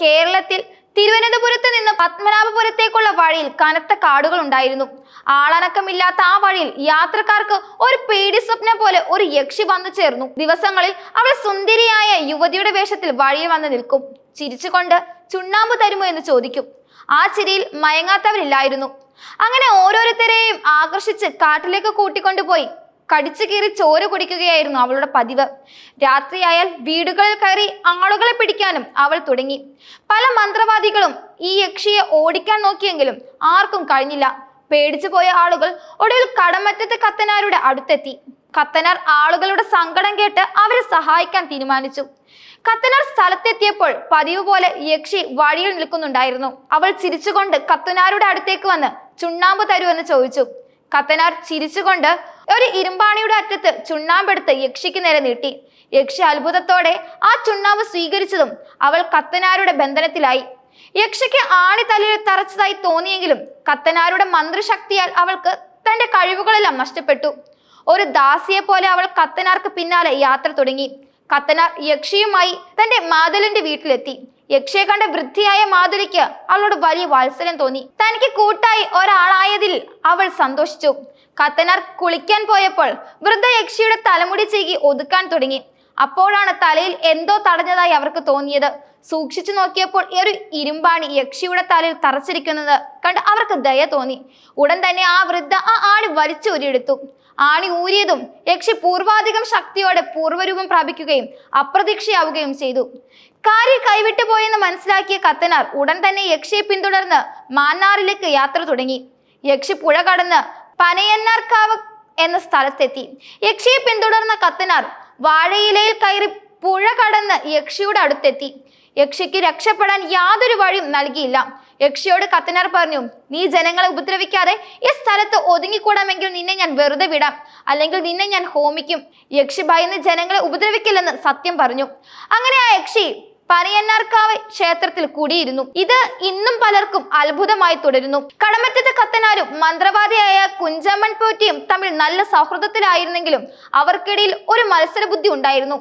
കേരളത്തിൽ തിരുവനന്തപുരത്ത് നിന്ന് പത്മനാഭപുരത്തേക്കുള്ള വഴിയിൽ കനത്ത കാടുകൾ ഉണ്ടായിരുന്നു. ആളനക്കമില്ലാത്ത ആ വഴിയിൽ യാത്രക്കാർക്ക് ഒരു പേടി സ്വപ്നം പോലെ ഒരു യക്ഷി വന്നു ചേർന്നു. ദിവസങ്ങളിൽ അവൾ സുന്ദരിയായ യുവതിയുടെ വേഷത്തിൽ വഴിയിൽ വന്ന് നിൽക്കും. ചിരിച്ചുകൊണ്ട് ചുണ്ണാമ്പ് തരുമോ? എന്ന് ചോദിക്കും. ആ ചിരിയിൽ മയങ്ങാത്തവരില്ലായിരുന്നു. അങ്ങനെ ഓരോരുത്തരെയും ആകർഷിച്ച് കാട്ടിലേക്ക് കൂട്ടിക്കൊണ്ടുപോയി. കടിച്ചു കീറി ചോര കുടിക്കുകയായിരുന്നു അവളുടെ പതിവ്. രാത്രിയായാൽ വീടുകളിൽ കയറി ആളുകളെ പിടിക്കാനും അവൾ തുടങ്ങി. പല മന്ത്രവാദികളും ഈ യക്ഷിയെ ഓടിക്കാൻ നോക്കിയെങ്കിലും ആർക്കും കഴിഞ്ഞില്ല. പേടിച്ചു പോയ ആളുകൾ ഒടുവിൽ കടമറ്റത്തെ കത്തനാരുടെ അടുത്തെത്തി. കത്തനാർ ആളുകളുടെ സങ്കടം കേട്ട് അവരെ സഹായിക്കാൻ തീരുമാനിച്ചു. കത്തനാർ സ്ഥലത്തെത്തിയപ്പോൾ പതിവ് പോലെ യക്ഷി വഴിയിൽ നിൽക്കുന്നുണ്ടായിരുന്നു. അവൾ ചിരിച്ചുകൊണ്ട് കത്തനാരുടെ അടുത്തേക്ക് വന്ന് ചുണ്ണാമ്പ് തരൂ എന്ന് ചോദിച്ചു. കത്തനാർ ചിരിച്ചുകൊണ്ട് ഒരു ഇരുമ്പാണിയുടെ അറ്റത്ത് ചുണ്ണാമ്പെടുത്ത് യക്ഷിക്ക് നേരെ നീട്ടി. യക്ഷി അത്ഭുതത്തോടെ ആ ചുണ്ണാമ്പ് സ്വീകരിച്ചതും അവൾ കത്തനാരുടെ ബന്ധനത്തിലായി. യക്ഷിക്ക് ആണി തലയിൽ തറച്ചതായി തോന്നിയെങ്കിലും കത്തനാരുടെ മന്ത്രശക്തിയാൽ അവൾക്ക് തന്റെ കഴിവുകളെല്ലാം നഷ്ടപ്പെട്ടു. ഒരു ദാസിയെ പോലെ അവൾ കത്തനാർക്ക് പിന്നാലെ യാത്ര തുടങ്ങി. കത്തനാർ യക്ഷിയുമായി തന്റെ മാതലിന്റെ വീട്ടിലെത്തി. യക്ഷിയെ കണ്ട വൃദ്ധിയായ മാധുരിക്ക് അവളോട് വലിയ വാത്സല്യം തോന്നി. തനിക്ക് കൂട്ടായി ഒരാളായതിൽ അവൾ സന്തോഷിച്ചു. കത്തനാർ കുളിക്കാൻ പോയപ്പോൾ വൃദ്ധ യക്ഷിയുടെ തലമുടി ചീകി ഒതുക്കാൻ തുടങ്ങി. അപ്പോഴാണ് തലയിൽ എന്തോ തടഞ്ഞതായി അവർക്ക് തോന്നിയത്. സൂക്ഷിച്ചു നോക്കിയപ്പോൾ ഒരു ഇരുമ്പാണി യക്ഷിയുടെ തലയിൽ തറച്ചിരിക്കുന്നത് കണ്ട് അവർക്ക് ദയ തോന്നി. ഉടൻ തന്നെ ആ വൃദ്ധ ആ ആണി വലിച്ചു ഊരിയെടുത്തു ആണി ഊരിയതും യക്ഷി പൂർവാധികം ശക്തിയോടെ പൂർവരൂപം പ്രാപിക്കുകയും അപ്രതീക്ഷയാവുകയും ചെയ്തു. കാര്യ കൈവിട്ടു പോയെന്ന് മനസ്സിലാക്കിയ കത്തനാർ ഉടൻ തന്നെ യക്ഷിയെ പിന്തുടർന്ന് മാന്നാറിലേക്ക് യാത്ര തുടങ്ങി. യക്ഷി പുഴ കടന്ന് പനയന്നാർക്കാവ് എന്ന സ്ഥലത്തെത്തി. യക്ഷിയെ പിന്തുടർന്ന കത്തനാർ വാഴയിലയിൽ കയറി പുഴ കടന്ന് യക്ഷിയുടെ അടുത്തെത്തി. യക്ഷിക്ക് രക്ഷപ്പെടാൻ യാതൊരു വഴിയും നൽകിയില്ല. യക്ഷിയോട് കത്തനാർ പറഞ്ഞു നീ ജനങ്ങളെ ഉപദ്രവിക്കാതെ ഈ സ്ഥലത്ത് ഒതുങ്ങിക്കൂടാമെങ്കിൽ നിന്നെ ഞാൻ വെറുതെ വിടാം. അല്ലെങ്കിൽ നിന്നെ ഞാൻ ഹോമിക്കും. യക്ഷി ഭയന്ന് ജനങ്ങളെ ഉപദ്രവിക്കില്ലെന്ന് സത്യം പറഞ്ഞു. അങ്ങനെ ആ യക്ഷി പനയന്നാർക്കാവ് ക്ഷേത്രത്തിൽ കൂടിയിരുന്നു. ഇത് ഇന്നും പലർക്കും അത്ഭുതമായി തുടരുന്നു. കടമറ്റത്തെ കത്തനാരും മന്ത്രവാദിയായ കുഞ്ചമ്മൻ പോറ്റിയും തമ്മിൽ നല്ല സൗഹൃദത്തിലായിരുന്നെങ്കിലും അവർക്കിടയിൽ ഒരു മത്സര ബുദ്ധി ഉണ്ടായിരുന്നു.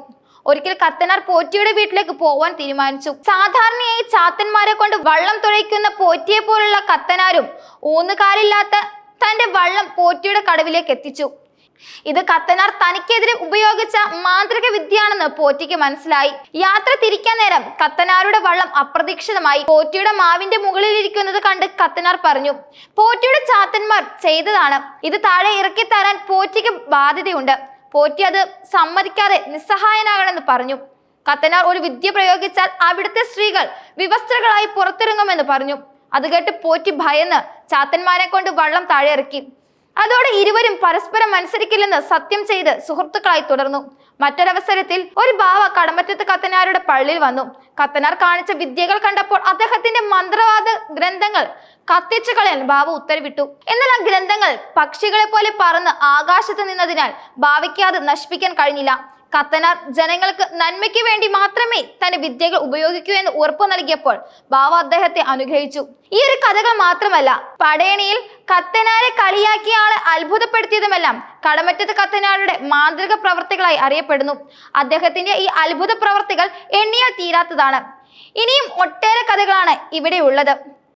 ഒരിക്കൽ കത്തനാർ പോറ്റിയുടെ വീട്ടിലേക്ക് പോവാൻ തീരുമാനിച്ചു. സാധാരണയായി ചാത്തന്മാരെ കൊണ്ട് വള്ളം തുഴയ്ക്കുന്ന പോറ്റിയെ പോലുള്ള കത്തനാരും ഊന്നുകാലില്ലാത്ത തന്റെ വള്ളം പോറ്റിയുടെ കടവിലേക്ക് എത്തിച്ചു. ഇത് കത്തനാർ തനിക്കെതിരെ ഉപയോഗിച്ച മാന്ത്രിക വിദ്യയാണെന്ന് പോറ്റിക്ക് മനസ്സിലായി. യാത്ര തിരിക്കാൻ നേരം കത്തനാരുടെ വള്ളം അപ്രതീക്ഷിതമായി. പോറ്റിയുടെ മാവിന്റെ മുകളിൽ ഇരിക്കുന്നത് കണ്ട് കത്തനാർ പറഞ്ഞു പോറ്റിയുടെ ചാത്തന്മാർ ചെയ്തതാണ്. ഇത് താഴെ ഇറക്കി തരാൻ പോറ്റിക്ക് ബാധ്യതയുണ്ട്. പോറ്റി അത് സമ്മതിക്കാതെ നിസ്സഹായനാകണമെന്ന് പറഞ്ഞു. കത്തനാർ ഒരു വിദ്യ പ്രയോഗിച്ചാൽ അവിടുത്തെ സ്ത്രീകൾ വിവസ്ത്രകളായി പുറത്തിറങ്ങുമെന്ന് പറഞ്ഞു. അത് കേട്ട് പോറ്റി ഭയന്ന് ചാത്തന്മാരെ കൊണ്ട് വള്ളം താഴെ ഇറക്കി അതോടെ ഇരുവരും പരസ്പരം മത്സരിക്കില്ലെന്ന് സത്യം ചെയ്ത് സുഹൃത്തുക്കളായി തുടർന്നു. മറ്റൊരവസരത്തിൽ ഒരു ബാവ കടമറ്റത്ത് കത്തനാരുടെ പള്ളിയിൽ വന്നു. കത്തനാർ കാണിച്ച വിദ്യകൾ കണ്ടപ്പോൾ അദ്ദേഹത്തിന്റെ മന്ത്രവാദ ഗ്രന്ഥങ്ങൾ കത്തിച്ചു കളയാൻ ബാവ ഉത്തരവിട്ടു. എന്നാൽ ആ ഗ്രന്ഥങ്ങൾ പക്ഷികളെ പോലെ പറന്ന് ആകാശത്ത് നിന്നതിനാൽ ബാവയ്ക്ക് അത് നശിപ്പിക്കാൻ കഴിഞ്ഞില്ല. കത്തനാർ ജനങ്ങൾക്ക് നന്മയ്ക്ക് വേണ്ടി മാത്രമേ തന്റെ വിദ്യകൾ ഉപയോഗിക്കൂ എന്ന് ഉറപ്പു നൽകിയപ്പോൾ ബാവ അദ്ദേഹത്തെ അനുഗ്രഹിച്ചു. ഈ ഒരു കഥകൾ മാത്രമല്ല പടയണിയിൽ കത്തനാരെ കളിയാക്കിയ ആളെ അത്ഭുതപ്പെടുത്തിയതുമെല്ലാം കടമറ്റത്ത് കത്തനാരുടെ മാന്ത്രിക പ്രവർത്തികളായി അറിയപ്പെടുന്നു. അദ്ദേഹത്തിന്റെ ഈ അത്ഭുത പ്രവർത്തികൾ എണ്ണിയാൽ തീരാത്തതാണ്. ഇനിയും ഒട്ടേറെ കഥകളാണ് ഇവിടെ ഉള്ളത്.